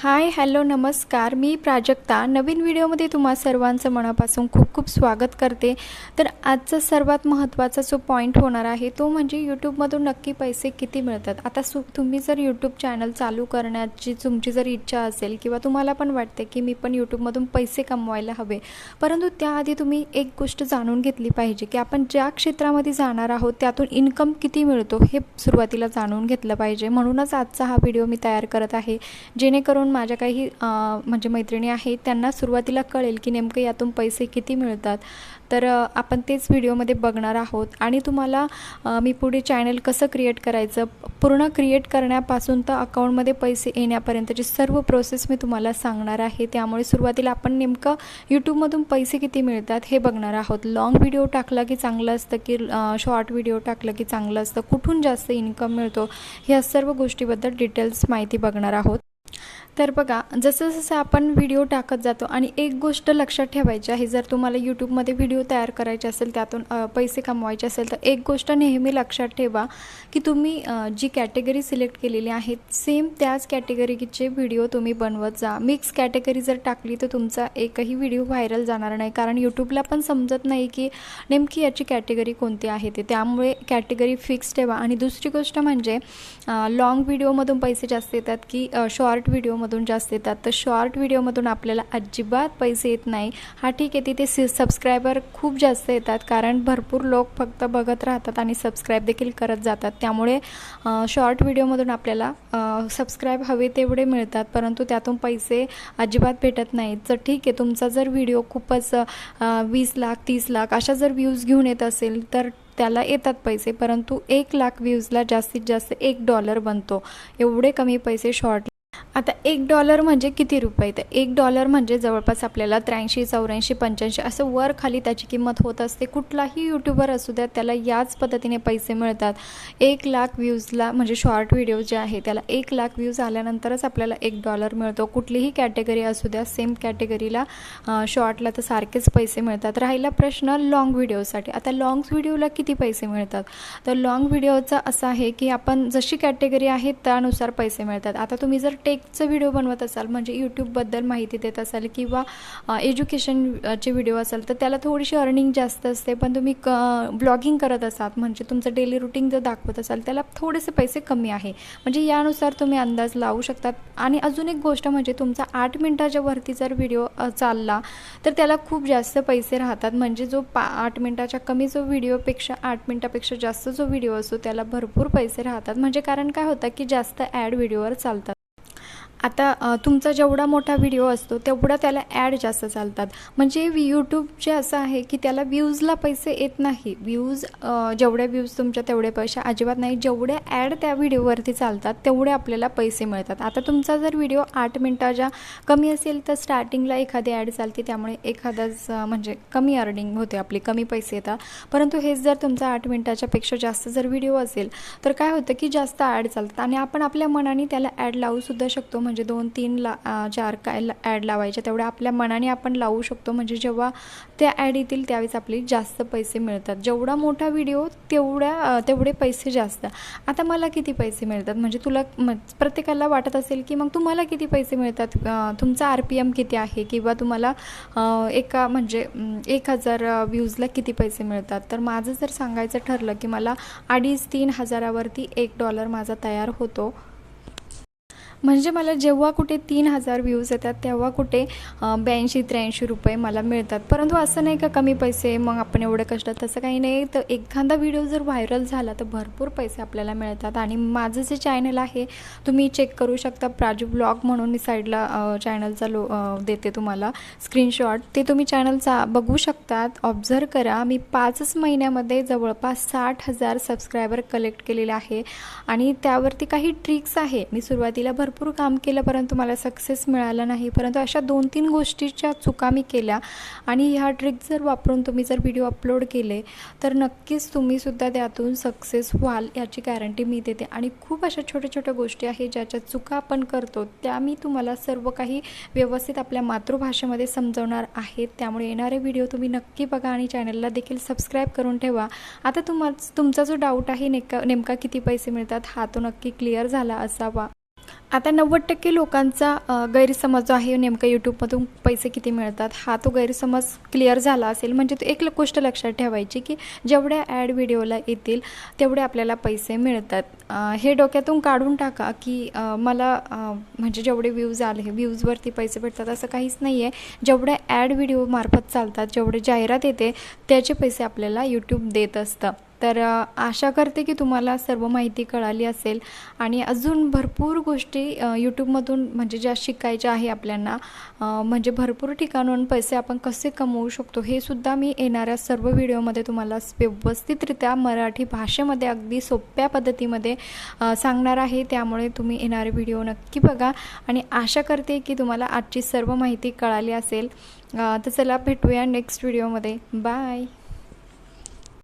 Hi hello नमस्कार. मी प्राजक्ता. नवीन व्हिडिओमध्ये तुम्हा सर्वांचं मनापासून खूप खूप स्वागत करते. तर आजचा सर्वात महत्त्वाचा जो पॉईंट होणार आहे तो म्हणजे यूट्यूबमधून नक्की पैसे किती मिळतात? आता सु तुम्ही जर यूट्यूब चॅनल चालू करण्याची तुमची जर इच्छा असेल किंवा तुम्हाला पण वाटते की मी पण यूट्यूबमधून पैसे कमवायला हवे परंतु त्याआधी तुम्ही एक गोष्ट जाणून घेतली पाहिजे की आपण ज्या क्षेत्रामध्ये जाणार आहोत त्यातून इन्कम किती मिळतो हे सुरुवातीला जाणून घेतलं पाहिजे. म्हणूनच आजचा हा व्हिडिओ मी तयार करत आहे. जेणेकरून माझ्या काही म्हणजे मैत्रिणी आहेत त्यांना सुरुवातीला कळेल की नेमकं यातून पैसे किती मिळतात. तर आपण तेच व्हिडिओमध्ये बघणार आहोत. आणि तुम्हाला मी पुढे चॅनल कसं क्रिएट करायचं पूर्ण क्रिएट करण्यापासून तर अकाउंटमध्ये पैसे येण्यापर्यंतची सर्व प्रोसेस मी तुम्हाला सांगणार आहे. त्यामुळे सुरुवातीला आपण नेमकं यूट्यूबमधून पैसे किती मिळतात हे बघणार आहोत. लाँग व्हिडिओ टाकला की चांगलं असतं की शॉर्ट व्हिडिओ टाकलं की चांगलं असतं. कुठून जास्त इन्कम मिळतो ह्या सर्व गोष्टीबद्दल डिटेल्स माहिती बघणार आहोत. तर बघा जसं जसं आपण व्हिडिओ टाकत जातो आणि एक गोष्ट लक्षात ठेवायची आहे जर तुम्हाला यूट्यूबमध्ये व्हिडिओ तयार करायचे असेल त्यातून पैसे कमवायचे असेल तर एक गोष्ट नेहमी लक्षात ठेवा की तुम्ही जी कॅटेगरी सिलेक्ट केलेली आहे सेम त्याच कॅटेगरीचे व्हिडिओ तुम्ही बनवत जा. मिक्स कॅटेगरी जर टाकली तर तुमचा एकही व्हिडिओ व्हायरल जाणार नाही. कारण यूट्यूबला पण समजत नाही की नेमकी याची कॅटेगरी कोणती आहे ते. त्यामुळे कॅटेगरी फिक्स ठेवा. आणि दुसरी गोष्ट म्हणजे लाँग व्हिडिओमधून पैसे जास्त येतात की शॉर्ट व्हिडिओमधून जास्त येतात. तर शॉर्ट व्हिडिओमधून आपल्याला अजिबात पैसे येत नाही. हा ठीक आहे तिथे सि सबस्क्रायबर खूप जास्त येतात कारण भरपूर लोक फक्त बघत राहतात आणि सबस्क्राईब देखील करत जातात. त्यामुळे शॉर्ट व्हिडिओमधून आपल्याला सबस्क्राईब हवे तेवढे मिळतात परंतु त्यातून पैसे अजिबात भेटत नाहीत. तर ठीक आहे तुमचा जर व्हिडिओ खूपच वीस लाख तीस लाख अशा जर व्ह्यूज घेऊन येत असेल तर त्याला येतात पैसे परंतु एक लाख व्ह्यूजला जास्तीत जास्त एक डॉलर बनतो. एवढे कमी पैसे शॉर्ट आता एक डॉलर म्हणजे किती रुपये? तर एक डॉलर म्हणजे जवळपास आपल्याला त्र्याऐंशी चौऱ्याऐंशी पंच्याऐंशी असं वर खाली त्याची किंमत होत असते. कुठलाही यूट्यूबर असू द्या त्याला याच पद्धतीने पैसे मिळतात. एक लाख व्ह्यूजला म्हणजे शॉर्ट व्हिडिओ जे आहे त्याला एक लाख व्ह्यूज आल्यानंतरच आपल्याला एक डॉलर मिळतो. कुठलीही कॅटेगरी असू द्या सेम कॅटेगरीला शॉर्टला तर सारखेच पैसे मिळतात. राहिला प्रश्न लाँग व्हिडिओसाठी आता लाँग व्हिडिओला किती पैसे मिळतात? तर लाँग व्हिडिओचा असा आहे की आपण जशी कॅटेगरी आहे त्यानुसार पैसे मिळतात. आता तुम्ही जर टेक टेकचं व्हिडिओ बनवत असाल म्हणजे यूट्यूबबद्दल माहिती देत असाल किंवा एज्युकेशनचे व्हिडिओ असाल तर त्याला थोडीशी अर्निंग जास्त असते. पण तुम्ही क ब्लॉगिंग करत असाल म्हणजे तुमचं डेली रुटीन जर दाखवत असाल त्याला थोडेसे पैसे कमी आहे. म्हणजे यानुसार तुम्ही अंदाज लावू शकतात. आणि अजून एक गोष्ट म्हणजे तुमचा आठ मिनटाच्या वरती जर व्हिडिओ चालला तर त्याला खूप जास्त पैसे राहतात. म्हणजे जो पा आठ मिनटाच्या कमी जो व्हिडिओपेक्षा आठ मिनटापेक्षा जास्त जो व्हिडिओ असतो त्याला भरपूर पैसे राहतात. म्हणजे कारण काय होतं की जास्त ॲड व्हिडिओवर चालतात. आता तुमचा जेवढा मोठा व्हिडिओ असतो तेवढा त्याला ॲड जास्त चालतात. म्हणजे यूट्यूब जे असं आहे की त्याला व्ह्यूजला पैसे येत नाही. व्ह्यूज जेवढ्या व्ह्यूज तुमच्या तेवढे पैसे अजिबात नाही. जेवढे ॲड त्या व्हिडिओवरती चालतात तेवढे आपल्याला पैसे मिळतात. आता तुमचा जर व्हिडिओ आठ मिनटाच्या कमी असेल तर स्टार्टिंगला एखादी ॲड चालते. त्यामुळे एखादाच म्हणजे कमी अर्निंग होते आपली कमी पैसे येतात. परंतु हेच जर तुमचा आठ मिनटाच्या पेक्षा जास्त जर व्हिडिओ असेल तर काय होतं की जास्त ॲड चालतात. आणि आपण आपल्या मनाने त्याला ॲड लावूसुद्धा शकतो. म्हणजे दोन तीन ला चार काय ॲड लावायच्या तेवढ्या आपल्या मनाने आपण लावू शकतो. म्हणजे जेव्हा त्या ॲड येतील त्यावेळेस आपले जास्त पैसे मिळतात. जेवढा मोठा व्हिडिओ तेवढ्या तेवढे पैसे जास्त. आता मला किती पैसे मिळतात? म्हणजे तुला म प्रत्येकाला वाटत असेल की मग तुम्हाला किती पैसे मिळतात? तुमचा आर पी एम किती आहे? किंवा तुम्हाला एका म्हणजे एक हजार व्ह्यूजला किती पैसे मिळतात? तर माझं जर सांगायचं ठरलं की मला अडीच तीन हजारावरती एक डॉलर माझा तयार होतो. म्हणजे मला जेव्हा कुठे तीन हजार व्ह्यूज येतात तेव्हा कुठे ब्याऐंशी त्र्याऐंशी रुपये मला मिळतात. परंतु असं नाही का कमी पैसे मग आपण एवढे कष्ट तसं काही नाही. तर एखादा व्हिडिओ जर व्हायरल झाला तर भरपूर पैसे आपल्याला मिळतात. आणि माझं जे चॅनल आहे तुम्ही चेक करू शकता. प्राजू ब्लॉग म्हणून मी साईडला चॅनलचा लो देते तुम्हाला स्क्रीनशॉट ते तुम्ही चॅनलचा बघू शकतात. ऑब्झर्व करा. मी पाचच महिन्यामध्ये जवळपास साठ हजार सबस्क्रायबर कलेक्ट केलेले आहे. आणि त्यावरती काही ट्रिक्स आहे. मी सुरुवातीला भर भरपूर काम केलं परंतु मला सक्सेस मिळाला नाही. परंतु अशा दोन तीन गोष्टीच्या चुका मी केल्या. आणि ह्या ट्रिक जर वापरून तुम्ही जर व्हिडिओ अपलोड केले तर नक्कीच तुम्हीसुद्धा त्यातून सक्सेस व्हाल याची गॅरंटी मी देते. आणि खूप अशा छोट्या छोट्या गोष्टी आहेत ज्याच्या चुका आपण करतो त्या मी तुम्हाला सर्व काही व्यवस्थित आपल्या मातृभाषेमध्ये समजवणार आहेत त्यामुळे येणारे व्हिडिओ तुम्ही नक्की बघा आणि चॅनलला देखील सबस्क्राईब करून ठेवा. आता तुम्हा तुमचा जो डाऊट आहे नेमका नेमका किती पैसे मिळतात हा तो नक्की क्लिअर झाला असावा. आता नव्वद टक्के लोकांचा गैरसमज जो आहे नेमकं यूट्यूबमधून पैसे किती मिळतात हा तो गैरसमज क्लिअर झाला असेल. म्हणजे तो एक गोष्ट लक्षात ठेवायची की जेवढ्या ॲड व्हिडिओला येतील तेवढे आपल्याला पैसे मिळतात. हे डोक्यातून काढून टाका की मला म्हणजे जेवढे व्ह्यूज आले व्ह्यूजवरती पैसे भेटतात असं काहीच नाही आहे जेवढ्या ॲड व्हिडिओमार्फत चालतात जेवढे जाहिरात येते त्याचे पैसे आपल्याला यूट्यूब देत असतं. तर आशा करते की तुम्हाला सर्व माहिती कळाली असेल. आणि अजून भरपूर गोष्टी यूट्यूबमधून म्हणजे ज्या शिकायच्या आहे आपल्याला म्हणजे भरपूर ठिकाणून पैसे आपण कसे कमवू शकतो हे सुद्धा मी येणाऱ्या सर्व व्हिडिओमध्ये तुम्हाला व्यवस्थितरित्या मराठी भाषेमध्ये अगदी सोप्या पद्धतीमध्ये सांगणार आहे. त्यामुळे तुम्ही येणारे व्हिडिओ नक्की बघा. आणि आशा करते की तुम्हाला आजची सर्व माहिती कळाली असेल. तर चला भेटूया नेक्स्ट व्हिडिओमध्ये. बाय.